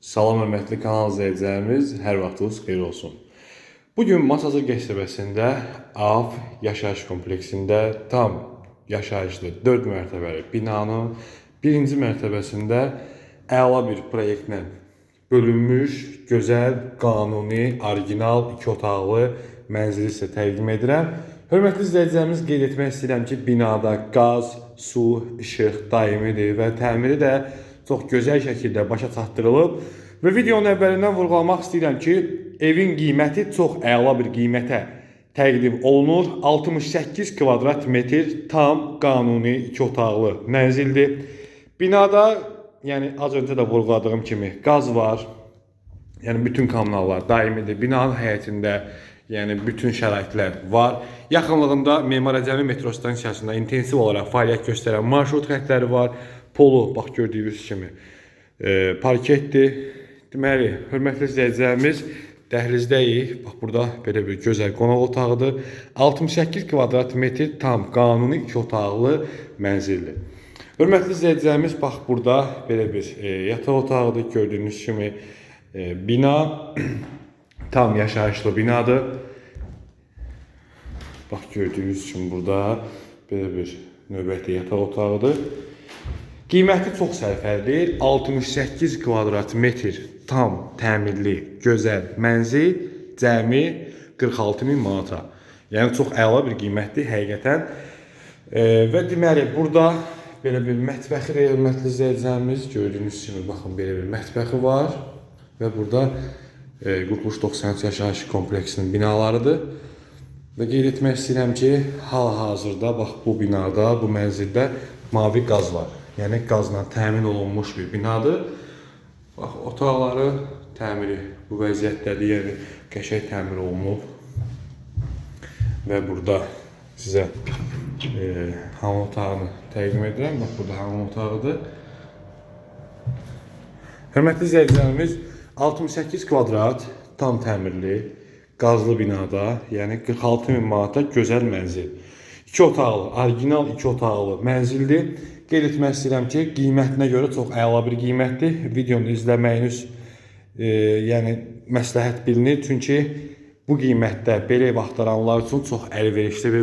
Salam hörmətli kanal izləyicilərimiz, hər vaxtınız xeyir olsun. Bu gün Masazır qəsəbəsində AF yaşayış kompleksində tam yaşayışlı 4 mərtəbəli binanın birinci mərtəbəsində əla bir proyektlə bölünmüş, gözəl, qanuni, orijinal 2 otaqlı mənzili sizə təqdim edirəm. Hörmətli izləyicilərimiz qeyd etmək istəyirəm ki, binada qaz, su, işıq daimidir və təmiri də çox gözəl şəkildə başa çatdırılıb. Və videonun əvvəlindən vurğulamaq istəyirəm ki, evin qiyməti çox əla bir qiymətə təqdim olunur. 68 kvadrat metr tam qanuni 2 otaqlı mənzildir. Binada, yəni az öncə də vurğuladığım kimi qaz var. Yəni bütün kommunallar daimidir. Binanın həyətində yəni bütün şəraitlər var. Yaxınlığında Memar Əcəmi metro stansiyasında intensiv olaraq fəaliyyət göstərən marşrut xəttləri var. Polu bax gördüyünüz kimi e, parketdir. Deməli, hörmətli izləyicilərimiz, dəhlizdəyik. Bax burada belə bir gözəl qonaq otağıdır. 68 kvadrat metr tam qanuni 2 otaqlı mənzildir. Hörmətli izləyicilərimiz, bax burada belə bir e, yataq otağıdır. Gördüyünüz kimi e, bina tam yaşayışlı binadır. Bax gördüyünüz kimi burada belə bir növbəti yataq otağıdır. Qiyməti çox sərfəlidir. 68 kvadrat metr tam təmirli, gözəl mənzil cəmi 46 min manata. Yəni çox əla bir qiymətdir həqiqətən. E, və deməli burada belə bir mətbəxi hörmətli izləyicilərimiz gördüyünüz kimi baxın belə bir mətbəxi var və burada Qurtuluş 93 yaşayış kompleksinin binalarıdır. Və qeyd etmək istəyirəm ki, hal-hazırda bax bu binada, bu mənzildə mavi qaz var. Yəni qazla təmin olunmuş bir binadır. Bax otaqları təmiri bu vəziyyətdədir, yəni qəşəng təmir olunub. Və burada sizə e, hamam otağını təqdim edirəm. Bax burada hamam otağıdır. Hörmətli izləyicilərimiz 68 kvadrat tam təmirli qazlı binada, yəni 46 min manata gözəl mənzil. 2 otaqlı, orijinal 2 otaqlı mənzildir. Qeyd etmək istəyirəm ki, qiymətinə görə çox əla bir qiymətdir. Videonu izləməyiniz e, yəni məsləhət bilinir, çünki bu qiymətdə belə ev axtaranlar üçün çox əlverişli bir